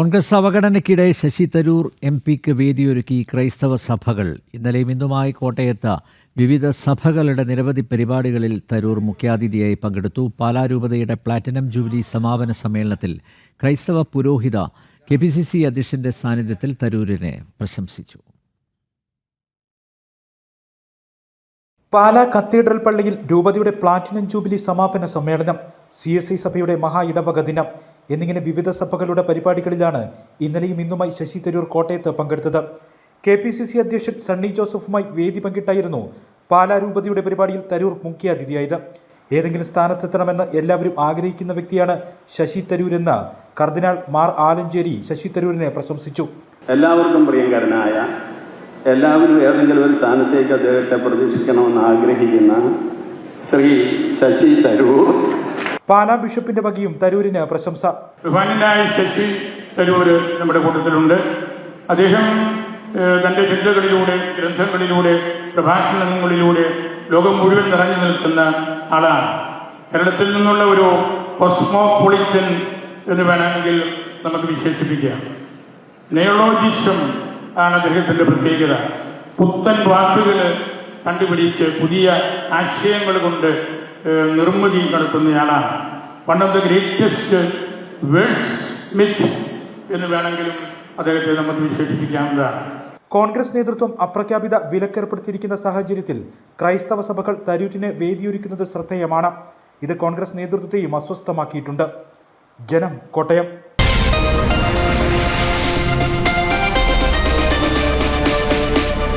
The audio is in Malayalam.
കോൺഗ്രസ് അവഗണനയ്ക്കിടെ ശശി തരൂർ എം പിക്ക് വേദിയൊരുക്കി ക്രൈസ്തവ സഭകൾ. ഇന്നലെയും ഇന്നുമായി കോട്ടയത്ത് വിവിധ സഭകളുടെ നിരവധി പരിപാടികളിൽ തരൂർ മുഖ്യാതിഥിയായി പങ്കെടുത്തു. പാലാരൂപതയുടെ പ്ലാറ്റിനം ജൂബിലി സമാപന സമ്മേളനത്തിൽ ക്രൈസ്തവ പുരോഹിത കെ പി സി സി അധ്യക്ഷന്റെ സാന്നിധ്യത്തിൽ തരൂരിനെ പ്രശംസിച്ചു. പാലാ കത്തീഡ്രൽ പള്ളിയിൽ രൂപതയുടെ പ്ലാറ്റിനം ജൂബിലി സമാപന സമ്മേളനം സി എസ് ഐ സഭയുടെ മഹാ ഇടവക ദിനം. എന്നിങ്ങനെ വിവിധ സഭകളുടെ പരിപാടികളിലാണ് ഇന്നലെയും ഇന്നുമായി ശശി തരൂർ കോട്ടയത്ത് പങ്കെടുത്തത്. കെ പി സി സി അധ്യക്ഷൻ സണ്ണി ജോസഫുമായി വേദി പങ്കിട്ടായിരുന്നു പാലാ രൂപതയുടെ പരിപാടിയിൽ തരൂർ മുഖ്യാതിഥിയായത് ഏതെങ്കിലും സ്ഥാനത്തെത്തണമെന്ന് എല്ലാവരും ആഗ്രഹിക്കുന്ന വ്യക്തിയാണ് ശശി തരൂരെന്ന് കർദിനാൾ മാർ ആലഞ്ചേരി ശശി തരൂരിനെ പ്രശംസിച്ചു. എല്ലാവർക്കും പ്രിയങ്കരനായ എല്ലാവരും ഏതെങ്കിലും ഒരു സ്ഥാനത്തേക്ക് അദ്ദേഹത്തെ പ്രതീക്ഷിക്കണമെന്ന് ആഗ്രഹിക്കുന്ന ശ്രീ ശശി തരൂർ പാലാ ബിഷപ്പിന്റെ വകയും തരൂരിന് പ്രശംസ. ബഹുമാനായ ശശി തരൂര് നമ്മുടെ കൂട്ടത്തിലുണ്ട്. അദ്ദേഹം തന്റെ ചിന്തകളിലൂടെ ഗ്രന്ഥങ്ങളിലൂടെ പ്രഭാഷണങ്ങളിലൂടെ ലോകം മുഴുവൻ നിറഞ്ഞു നിൽക്കുന്ന ആളാണ്. കേരളത്തിൽ നിന്നുള്ള ഒരു കോസ്മോപൊളിറ്റൻ എന്ന് വേണമെങ്കിൽ നമുക്ക് വിശേഷിപ്പിക്കാം. നെയോളോജിസം ആണ് അദ്ദേഹത്തിന്റെ പ്രത്യേകത. പുത്തൻ വാക്കുകൾ കണ്ടുപിടിച്ച് പുതിയ ആശയങ്ങൾ കൊണ്ട് നിർമ്മിതി നടത്തുന്നയാളാണ്. One of the greatest worlds smith എന്ന് വേണമെങ്കിലും അദ്ദേഹത്തെ നമുക്ക് വിശേഷിപ്പിക്കാവുന്നതാണ്. കോൺഗ്രസ് നേതൃത്വം അപ്രഖ്യാപിത വിലക്കേർപ്പെടുത്തിയിരിക്കുന്ന സാഹചര്യത്തിൽ ക്രൈസ്തവ സഭകൾ തരൂരിന് വേദിയൊരുക്കുന്നത് ശ്രദ്ധേയമാണ്. ഇത് കോൺഗ്രസ് നേതൃത്വത്തെയും അസ്വസ്ഥമാക്കിയിട്ടുണ്ട്. ജനം കോട്ടയം.